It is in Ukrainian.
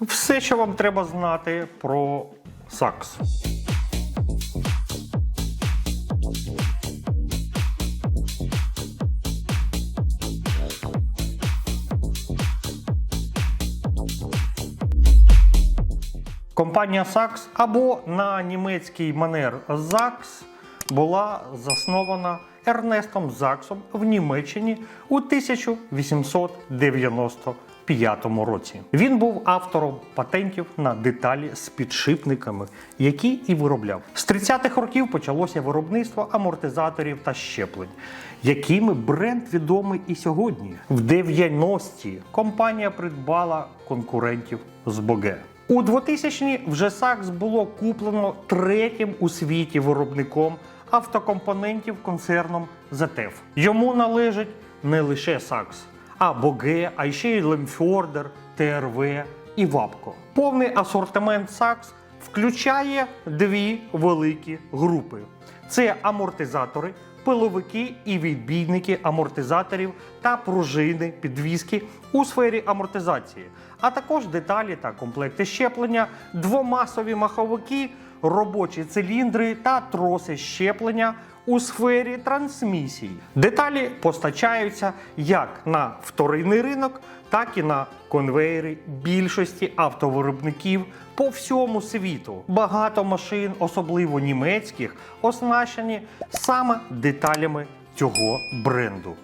Все, що вам треба знати про сакс. Компанія Saks або на німецький манер ZAX була заснована Ернестом Заксом в Німеччині у 1895 році. Він був автором патентів на деталі з підшипниками, які і виробляв. З 30-х років почалося виробництво амортизаторів та щеплень, якими бренд відомий і сьогодні. В 90-ті компанія придбала конкурентів з Боге. У 2000-ні вже Сакс було куплено третім у світі виробником автокомпонентів концерном ZF. Йому належить не лише Сакс, а Боге, а ще й Лемфордер, ТРВ і Вапко. Повний асортимент Сакс включає дві великі групи: це амортизатори, пиловики і відбійники амортизаторів та пружини підвіски у сфері амортизації, а також деталі та комплекти щеплення, двомасові маховики, робочі циліндри та троси щеплення у сфері трансмісії. Деталі постачаються як на вторинний ринок, так і на конвейери більшості автовиробників по всьому світу. Багато машин, особливо німецьких, оснащені саме деталями цього бренду.